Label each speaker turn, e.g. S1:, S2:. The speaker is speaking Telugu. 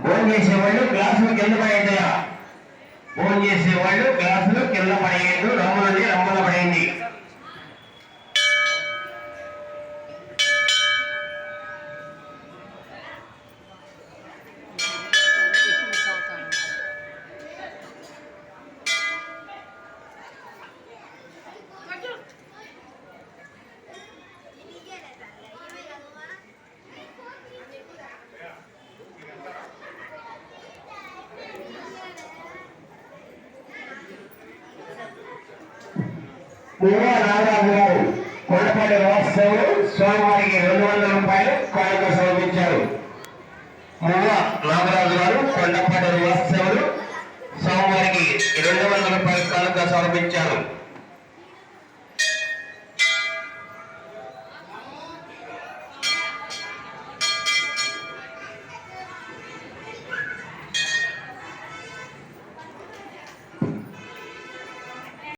S1: భోజనం చేసేవాళ్ళు గ్లాసులు కింద పడేద్దయా భోజనం చేసేవాళ్ళు గ్లాసులు కింద పడేయద్దు మూడో నాగరాజు గారు. కొండపల్లి వాస్తవులు స్వామివారికి రెండు వందల రూపాయలు కానుక సమర్పించారు. మూడో నాగరాజు గారు కొండపల్లి వాస్తవులు స్వామివారికి రెండు వందల రూపాయలు కానుక సమర్పించారు.